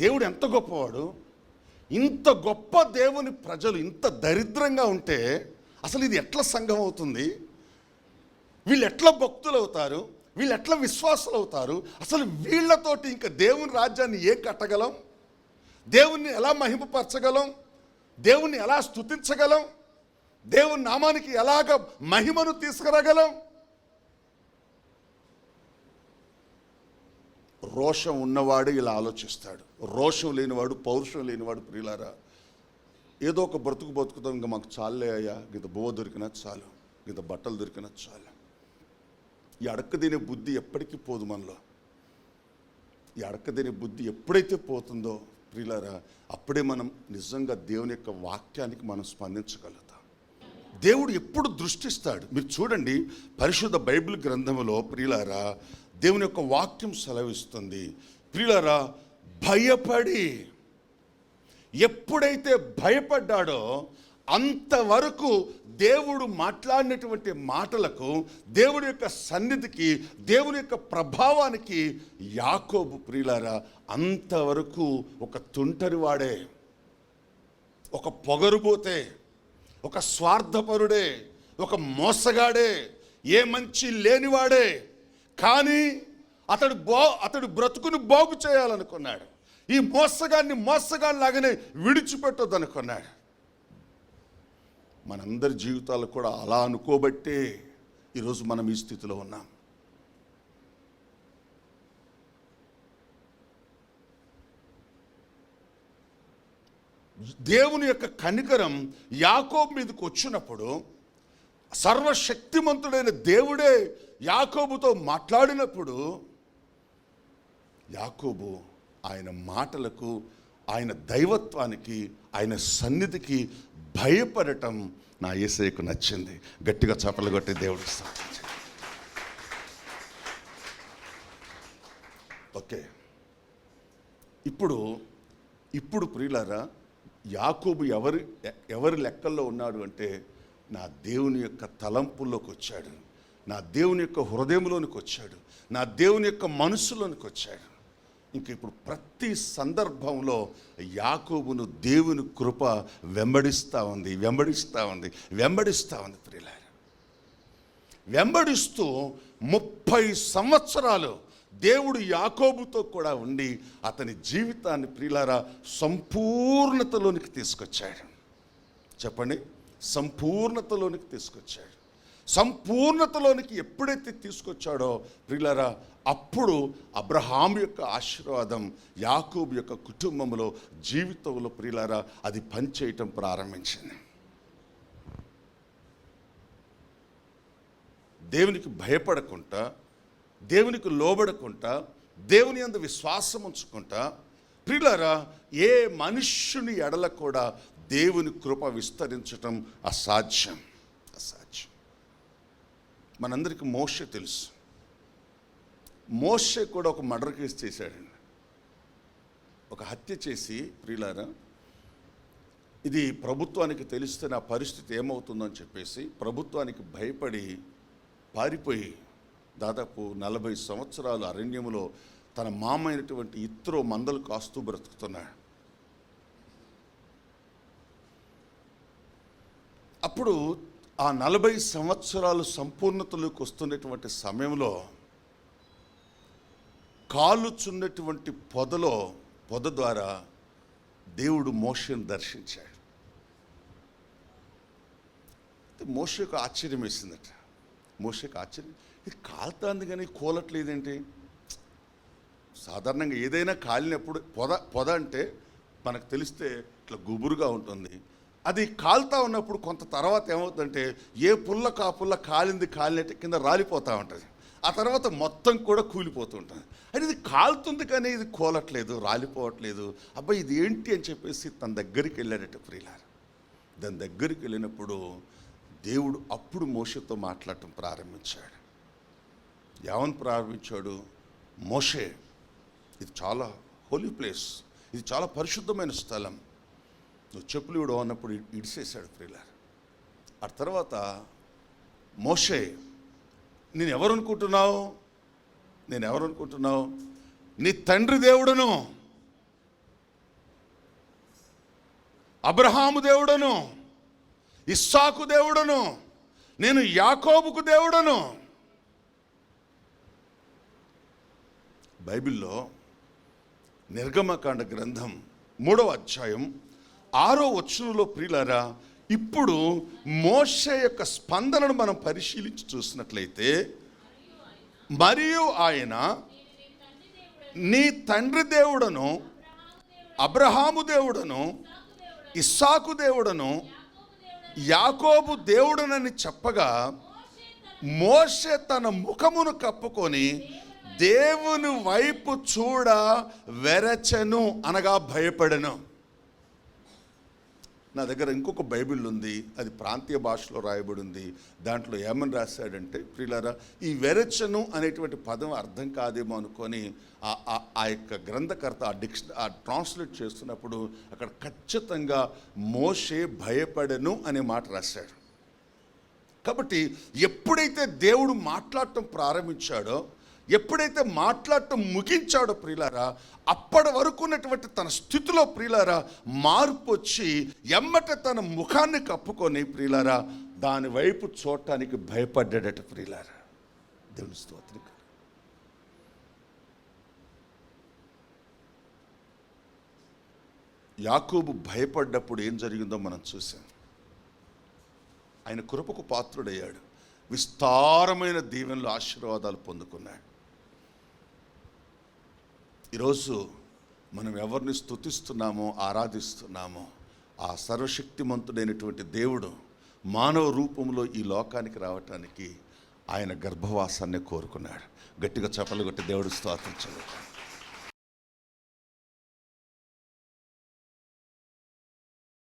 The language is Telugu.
దేవుడు ఎంత గొప్పవాడు? ఇంత గొప్ప దేవుని ప్రజలు ఇంత దరిద్రంగా ఉంటే అసలు ఇది ఎట్లా సంఘం అవుతుంది? వీళ్ళు ఎట్లా భక్తులు అవుతారు వీళ్ళు ఎట్లా విశ్వాసులు అవుతారు అసలు వీళ్ళతోటి ఇంకా దేవుని రాజ్యాన్ని ఏ కట్టగలం? దేవుణ్ణి ఎలా మహిమపరచగలం? దేవుణ్ణి ఎలా స్తుతించగలం? దేవుని నామానికి ఎలాగ మహిమను తీసుకురాగలం? రోషం ఉన్నవాడు ఇలా ఆలోచిస్తాడు. రోషం లేనివాడు పౌరుషం లేనివాడు ప్రియులారా ఏదో ఒక బ్రతుకు బ్రతుకుతాం ఇంకా మాకు చాలే అయ్యా. ఇంత బువ్వ దొరికినా చాలు. ఇంత బట్టలు దొరికినా చాలు. ఈ అడక్కదినే బుద్ధి ఎప్పటికీ పోదు మనలో. ఈ అడక్కదినే బుద్ధి ఎప్పుడైతే పోతుందో ప్రియులారా అప్పుడే మనం నిజంగా దేవుని యొక్క వాక్యానికి మనం స్పందించగలుగుతాం. దేవుడు ఎప్పుడు దృష్టిస్తాడు. మీరు చూడండి పరిశుద్ధ బైబిల్ గ్రంథంలో ప్రియులారా దేవుని యొక్క వాక్యం సెలవిస్తుంది. ప్రియులరా భయపడి. ఎప్పుడైతే భయపడ్డాడో అంతవరకు దేవుడు మాట్లాడినటువంటి మాటలకు దేవుడి యొక్క సన్నిధికి దేవుని యొక్క ప్రభావానికి యాకోబు ప్రియులారా అంతవరకు ఒక తుంటరివాడే ఒక పొగరుబోతే ఒక స్వార్థపరుడే ఒక మోసగాడే ఏ మంచి లేనివాడే కానీ అతడు బో అతడు బ్రతుకుని బాగు చేయాలనుకున్నాడు. ఈ మోసగాన్ని లాగానే విడిచిపెట్టొద్దు అనుకున్నాడు మనందరి జీవితాలు కూడా అలా అనుకోబట్టే ఈరోజు మనం ఈ స్థితిలో ఉన్నాం. దేవుని యొక్క కనికరం యాకోబ్ మీదకి వచ్చినప్పుడు సర్వశక్తిమంతుడైన దేవుడే యాకోబుతో మాట్లాడినప్పుడు యాకోబు ఆయన మాటలకు ఆయన దైవత్వానికి ఆయన సన్నిధికి భయపడటం నా ఏసైకు నచ్చింది. గట్టిగా చేపలు కొట్టి దేవుడు ఓకే. ఇప్పుడు ఇప్పుడు ప్రియులారా యాకోబు ఎవరి ఎవరి లెక్కల్లో ఉన్నాడు అంటే నా దేవుని యొక్క తలంపుల్లోకి వచ్చాడు. నా దేవుని యొక్క హృదయంలోనికి వచ్చాడు. నా దేవుని యొక్క మనసులోనికి వచ్చాడు. ఇంక ఇప్పుడు ప్రతి సందర్భంలో యాకోబును దేవుని కృప వెంబడిస్తూ ఉంది వెంబడిస్తూ ఉంది వెంబడిస్తూ ఉంది ప్రియులారా. వెంబడిస్తూ ముప్పై సంవత్సరాలు దేవుడు యాకోబుతో కూడా ఉండి అతని జీవితాన్ని ప్రియులారా సంపూర్ణతలోనికి తీసుకొచ్చాడు. చెప్పండి. సంపూర్ణతలోనికి తీసుకొచ్చాడు. సంపూర్ణతలోనికి ఎప్పుడైతే తీసుకొచ్చాడో ప్రిలరా అప్పుడు అబ్రహాం యొక్క ఆశీర్వాదం యాకూబ్ యొక్క కుటుంబంలో జీవితంలో ప్రిలరా అది పనిచేయటం ప్రారంభించింది. దేవునికి భయపడకుండా దేవునికి లోబడకుండా దేవుని అందు విశ్వాసం ఉంచుకుంటా ప్రిలరా ఏ మనుష్యుని ఎడల కూడా దేవుని కృప విస్తరించటం అసాధ్యం. అసాధ్యం. మనందరికీ మోష తెలుసు. మోష కూడా ఒక మర్డర్ కేసు చేశాడండి. ఒక హత్య చేసి ప్రియులారా ఇది ప్రభుత్వానికి తెలిస్తే నా పరిస్థితి ఏమవుతుందని చెప్పేసి ప్రభుత్వానికి భయపడి పారిపోయి దాదాపు నలభై సంవత్సరాలు అరణ్యములో తన మామైనటువంటి ఇత్రో మందలు కాస్తూ బ్రతుకుతున్నాడు. అప్పుడు ఆ నలభై సంవత్సరాలు సంపూర్ణతలోకి వస్తున్నటువంటి సమయంలో కాలుచున్నటువంటి పొదలో పొద ద్వారా దేవుడు మోషను దర్శించాడు. మోషకు ఆశ్చర్యం వేసిందట. మోషకు ఆశ్చర్యం ఇది కాలుతాంది కానీ కూలట్లేదేంటి? సాధారణంగా ఏదైనా కాలినప్పుడు పొద పొద అంటే మనకు తెలిస్తే ఇట్లా గుబురుగా ఉంటుంది. అది కాలుతా ఉన్నప్పుడు కొంత తర్వాత ఏమవుతుందంటే ఏ పుల్ల కా పుల్ల కాలింది కాలినట్టు కింద రాలిపోతూ ఉంటుంది. ఆ తర్వాత మొత్తం కూడా కూలిపోతూ ఉంటుంది. అది ఇది కాలుతుంది కానీ ఇది కోలట్లేదు రాలిపోవట్లేదు. అబ్బాయి ఇది ఏంటి అని చెప్పేసి తన దగ్గరికి వెళ్ళాడట ప్రియులారు. దాని దగ్గరికి వెళ్ళినప్పుడు దేవుడు అప్పుడు మోషతో మాట్లాడటం ప్రారంభించాడు. ఏమని ప్రారంభించాడు? మోషే ఇది చాలా హోలీ ప్లేస్. ఇది చాలా పరిశుద్ధమైన స్థలం. నువ్వు చెప్పులు ఇవ్వడం అన్నప్పుడు ఇడిసేసాడు ప్రియులారు. ఆ తర్వాత మోషే నేను ఎవరు అనుకుంటున్నావు నేను ఎవరు అనుకుంటున్నావు నీ తండ్రి దేవుడను అబ్రహాము దేవుడను ఇస్సాకు దేవుడను నేను యాకోబుకు దేవుడను. బైబిల్లో నిర్గమకాండ గ్రంథం మూడవ అధ్యాయం ఆరో వచనంలో ప్రియులారా ఇప్పుడు మోష యొక్క స్పందనను మనం పరిశీలించి చూసినట్లయితే మరియు ఆయన నీ తండ్రి దేవుడను అబ్రహాము దేవుడను ఇస్సాకు దేవుడను యాకోబు దేవుడనని చెప్పగా మోషే తన ముఖమును కప్పుకొని దేవుని వైపు చూడ వెరచను అనగా భయపడను. నా దగ్గర ఇంకొక బైబిల్ ఉంది అది ప్రాంతీయ భాషలో రాయబడి ఉంది దాంట్లో ఏమని రాశాడంటే ప్రియులారా ఈ వెరచను అనేటువంటి పదం అర్థం కాదేమో అనుకొని ఆ- ఆ- యొక్క గ్రంథకర్త ఆ డిక్ష ఆ ట్రాన్స్లేట్ చేస్తున్నప్పుడు అక్కడ ఖచ్చితంగా మోషే భయపడను అనే మాట రాశాడు. కాబట్టి ఎప్పుడైతే దేవుడు మాట్లాడటం ప్రారంభించాడో ఎప్పుడైతే మాట్లాడటం ముగించాడో ప్రియులారా అప్పటి వరకు ఉన్నటువంటి తన స్థితిలో ప్రియులారా మార్పు వచ్చి ఎమ్మట తన ముఖాన్ని కప్పుకొని ప్రియులారా దాని వైపు చూడటానికి భయపడ్డాడట ప్రియులారా. దేవుని స్తోత్రం యాకోబు భయపడ్డప్పుడు ఏం జరిగిందో మనం చూసాం. ఆయన కృపకు పాత్రుడయ్యాడు. విస్తారమైన దీవెనలు ఆశీర్వాదాలు పొందుకున్నాడు. ఈరోజు మనం ఎవరిని స్తుతిస్తున్నామో ఆరాధిస్తున్నామో ఆ సర్వశక్తిమంతుడైనటువంటి దేవుడు మానవ రూపంలో ఈ లోకానికి రావటానికి ఆయన గర్భవాసాన్ని కోరుకున్నాడు. గట్టిగా చెప్పలు కొట్టి దేవుడు స్తోత్రించాడు